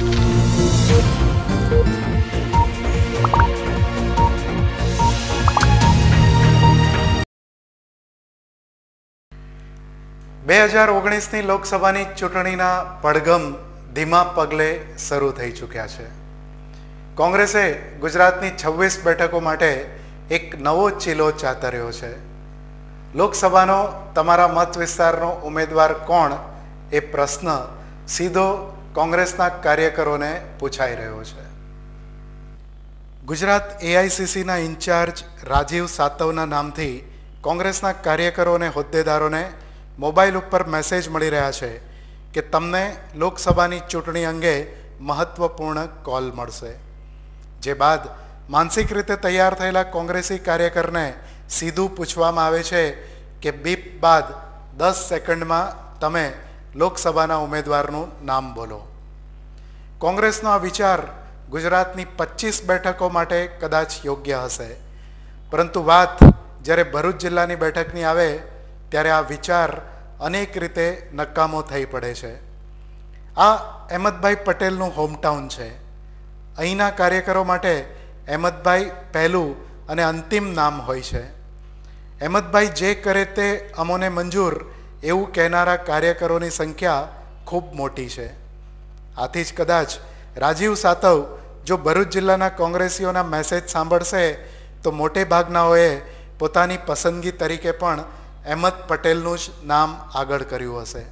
બે હજાર ઓગણીસની લોકસભાની ચૂંટણીના પડઘમ ધીમા પગલે શરૂ થઈ ચૂક્યા છે. કોંગ્રેસે ગુજરાતની છવ્વીસ બેઠકો માટે એક નવો ચીલો ચાતર્યો છે. લોકસભાનો તમારા મત વિસ્તારનો ઉમેદવાર કોણ એ પ્રશ્ન સીધો કોંગ્રેસના કાર્યકરોને પૂછાઈ રહ્યો છે. ગુજરાત એઆઈસીસીના ઇન્ચાર્જ રાજીવ સાતવના નામથી કોંગ્રેસના કાર્યકરો અને હોદ્દેદારોને મોબાઈલ ઉપર મેસેજ મળી રહ્યા છે કે તમને લોકસભાની ચૂંટણી અંગે મહત્વપૂર્ણ કોલ મળશે. જે બાદ માનસિક રીતે તૈયાર થયેલા કોંગ્રેસી કાર્યકરને સીધું પૂછવામાં આવે છે કે બીપ બાદ દસ સેકન્ડમાં તમે લોકસભાના ઉમેદવારનું નામ બોલો. કોંગ્રેસનો આ વિચાર ગુજરાતની પચીસ બેઠકો માટે કદાચ યોગ્ય હશે. પરંતુ વાત જ્યારે ભરૂચ જિલ્લાની બેઠકની આવે, ત્યારે આ વિચાર અનેક રીતે નકામો થઈ પડે છે. આ અહેમદભાઈ પટેલનું હોમટાઉન છે. અહીંના કાર્યકરો માટે અહેમદભાઈ પહેલું અને અંતિમ નામ હોય છે. અહેમદભાઈ જે કરે તે અમોને મંજૂર એવું કહેનારા કાર્યકરોની સંખ્યા ખૂબ મોટી છે. આથી જ કદાચ રાજીવ સાતવ જો ભરૂચ જિલ્લાના કોંગ્રેસીઓના મેસેજ સાંભળશે, તો મોટે ભાગનાઓએ પોતાની પસંદગી તરીકે પણ અહેમદ પટેલનું જ નામ આગળ કર્યું હશે.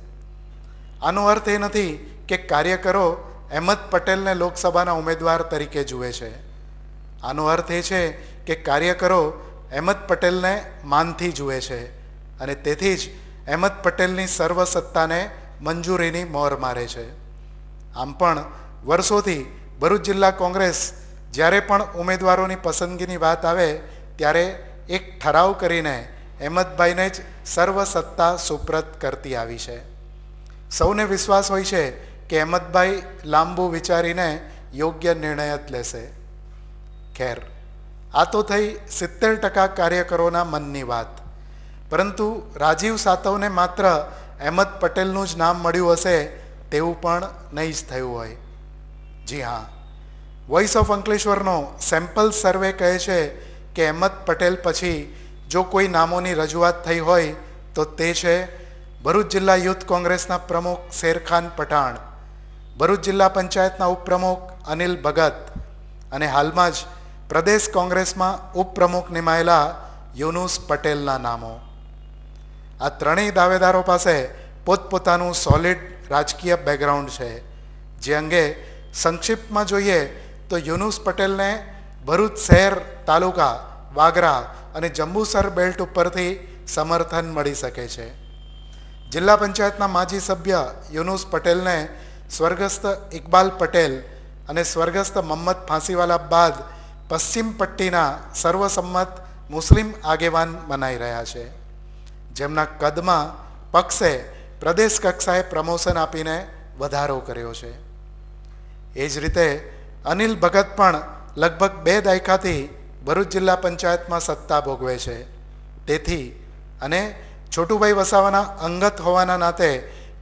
આનો અર્થ એ નથી કે કાર્યકરો અહેમદ પટેલને લોકસભાના ઉમેદવાર તરીકે જુએ છે. આનો અર્થ એ છે કે કાર્યકરો અહેમદ પટેલને માનથી જુએ છે અને તેથી જ અહેમદ પટેલની સર્વ સત્તાને મંજૂરીની મોર મારે છે. આમ પણ વર્ષોથી ભરૂચ જિલ્લા કોંગ્રેસ જ્યારે પણ ઉમેદવારોની પસંદગીની વાત આવે ત્યારે એક ઠરાવ કરીને અહેમદભાઈને જ સર્વ સત્તા સુપ્રત કરતી આવી છે. સૌને વિશ્વાસ હોય છે કે અહેમદભાઈ લાંબુ વિચારીને યોગ્ય નિર્ણય જ લેશે. ખેર. આ તો થઈ સિત્તેર ટકા કાર્યકરોના મનની વાત. પરંતુ રાજીવ સાતવને માત્ર અહેમદ પટેલનું જ નામ મળ્યું હશે તેવું પણ નહીં જ થયું હોય. જી હા. વોઇસ ઓફ અંકલેશ્વરનો સેમ્પલ સર્વે કહે છે કે અહેમદ પટેલ પછી જો કોઈ નામોની રજૂઆત થઈ હોય તો તે છે ભરૂચ જિલ્લા યુથ કોંગ્રેસના પ્રમુખ શેરખાન પઠાણ, ભરૂચ જિલ્લા પંચાયતના ઉપપ્રમુખ અનિલ ભગત અને હાલમાં જ પ્રદેશ કોંગ્રેસમાં ઉપપ્રમુખ નિમાયેલા યુનુસ પટેલના નામો. આ ત્રણેય દાવેદારો પાસે પોતપોતાનું સોલિડ રાજકીય બેકગ્રાઉન્ડ છે. જે અંગે સંક્ષિપ્તમાં જોઈએ તો યુનુસ પટેલને ભરૂચ શહેર તાલુકા, વાગરા અને જંબુસર બેલ્ટ ઉપરથી સમર્થન મળી શકે છે. જિલ્લા પંચાયતના માજી સભ્ય યુનુસ પટેલને સ્વર્ગસ્થ ઇકબાલ પટેલ અને સ્વર્ગસ્થ મહમ્મદ ફાંસીવાલા બાદ પશ્ચિમ પટ્ટીના સર્વસંમત મુસ્લિમ આગેવાન મનાઈ રહ્યા છે. જેમના કદમાં પક્ષે પ્રદેશ કક્ષાએ પ્રમોશન આપીને વધારો કર્યો છે. એ જ રીતે અનિલ ભગત પણ લગભગ બે દાયકાથી ભરૂચ જિલ્લા પંચાયતમાં સત્તા ભોગવે છે. તેથી અને છોટુભાઈ વસાવાના અંગત હોવાના નાતે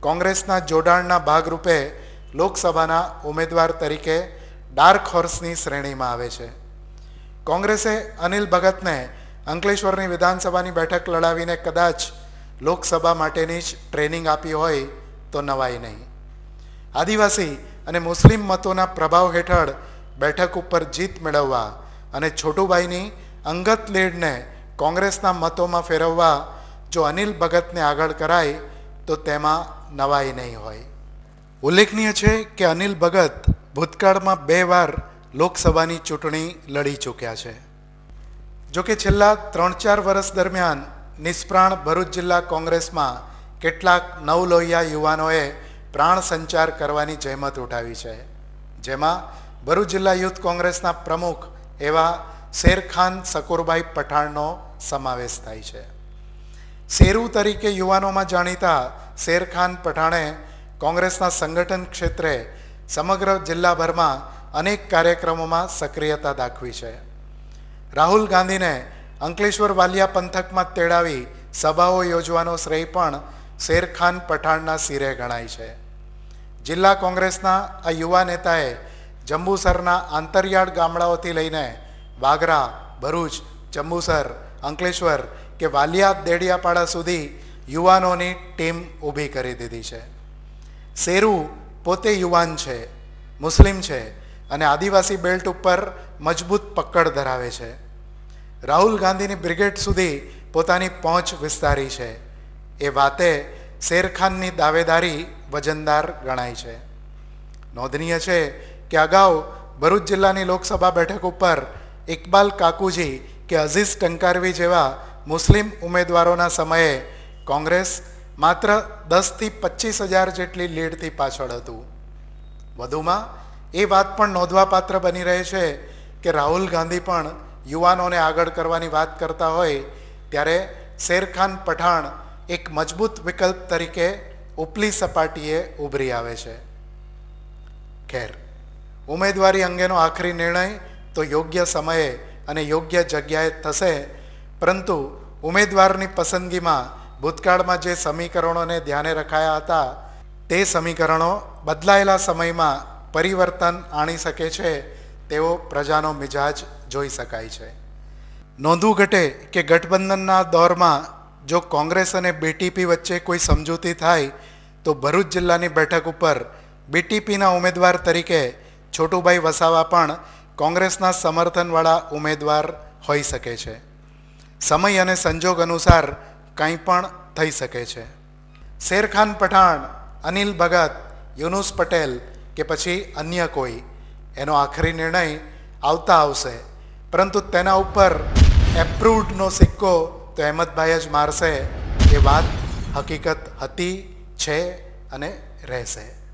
કોંગ્રેસના જોડાણના ભાગરૂપે લોકસભાના ઉમેદવાર તરીકે ડાર્ક હોર્સની શ્રેણીમાં આવે છે. કોંગ્રેસે અનિલ ભગતને અંકલેશ્વરની વિધાનસભાની બેઠક લડાવીને કદાચ લોકસભા માટેની જ ટ્રેનિંગ આપી હોય તો નવાઈ નહીં. આદિવાસી અને મુસ્લિમ મતોના પ્રભાવ હેઠળ બેઠક ઉપર જીત મેળવવા અને છોટુભાઈની અંગત લીડને કોંગ્રેસના મતોમાં ફેરવવા જો અનિલ ભગતને આગળ કરાય તો તેમાં નવાઈ નહીં હોય. ઉલ્લેખનીય છે કે અનિલ ભગત ભૂતકાળમાં બે વાર લોકસભાની ચૂંટણી લડી ચૂક્યા છે. જોકે છેલ્લા ત્રણ ચાર વર્ષ દરમિયાન નિષ્પ્રાણ ભરૂચ જિલ્લા કોંગ્રેસમાં કેટલાક નવલોહિયા યુવાનોએ પ્રાણ સંચાર કરવાની જહેમત ઉઠાવી છે. જેમાં ભરૂચ જિલ્લા યુથ કોંગ્રેસના પ્રમુખ એવા શેરખાન સકુરભાઈ પઠાણનો સમાવેશ થાય છે. શેરુ તરીકે યુવાનોમાં જાણીતા શેરખાન પઠાણે કોંગ્રેસના સંગઠન ક્ષેત્રે સમગ્ર જિલ્લાભરમાં અનેક કાર્યક્રમોમાં સક્રિયતા દાખવી છે. રાહુલ ગાંધીને અંકલેશ્વર વાલિયા પંથકમાં તેડાવી સભાઓ યોજવાનો શ્રેય પણ શેરખાન પઠાણના સિરે ગણાય છે. જિલ્લા કોંગ્રેસના આ યુવા નેતાએ જંબુસરના આંતરિયાળ ગામડાઓથી લઈને વાગરા, ભરૂચ, જંબુસર, અંકલેશ્વર કે વાલિયા દેડિયાપાડા સુધી યુવાનોની ટીમ ઊભી કરી દીધી છે. શેરુ પોતે યુવાન છે, મુસ્લિમ છે અને આદિવાસી બેલ્ટ ઉપર મજબૂત પકડ ધરાવે છે. રાહુલ ગાંધીની બ્રિગેડ સુધી પોતાની પહોંચ વિસ્તારી છે. એ વાતે શેરખાનની દાવેદારી વજનદાર ગણાય છે. નોંધનીય છે કે અગાઉ ભરૂચ જિલ્લાની લોકસભા બેઠક ઉપર ઇકબાલ કાકુજી કે અઝીઝ ટંકારવી જેવા મુસ્લિમ ઉમેદવારોના સમયે કોંગ્રેસ માત્ર દસથી પચીસ હજાર જેટલી લીડથી પાછળ હતું. વધુમાં એ વાત પણ નોંધવાપાત્ર બની રહે છે કે રાહુલ ગાંધી પણ યુવાનોને આગળ કરવાની વાત કરતા હોય, ત્યારે શેરખાન પઠાણ એક મજબૂત વિકલ્પ તરીકે ઉપલી સપાટીએ ઉભરી આવે છે. ખેર. ઉમેદવારી અંગેનો આખરી નિર્ણય તો યોગ્ય સમયે અને યોગ્ય જગ્યાએ થશે, પરંતુ ઉમેદવારની પસંદગીમાં ભૂતકાળમાં જે સમીકરણોને ધ્યાને રખાયા હતા, તે સમીકરણો બદલાયેલા સમયમાં પરિવર્તન આણી શકે છે તેવો પ્રજાનો મિજાજ જોઈ શકાય છે. નોંધવું ઘટે કે ગઠબંધનના દોરમાં જો કોંગ્રેસ અને બીટીપી વચ્ચે કોઈ સમજૂતી થાય, તો ભરૂચ જિલ્લાની બેઠક ઉપર બીટીપીના ઉમેદવાર તરીકે છોટુભાઈ વસાવા પણ કોંગ્રેસના સમર્થનવાળા ઉમેદવાર હોઈ શકે છે. સમય અને સંજોગ અનુસાર કંઈ પણ થઈ શકે છે. શેરખાન પઠાણ, અનિલ ભગત, યુનુસ પટેલ કે પછી અન્ય કોઈ એનો આખરી નિર્ણય આવતા આવશે. પરંતુ તેના ઉપર એપ્રુવડનો સિક્કો તો અહેમદભાઈ જ મારશે. એ વાત હકીકત હતી, છે અને રહેશે.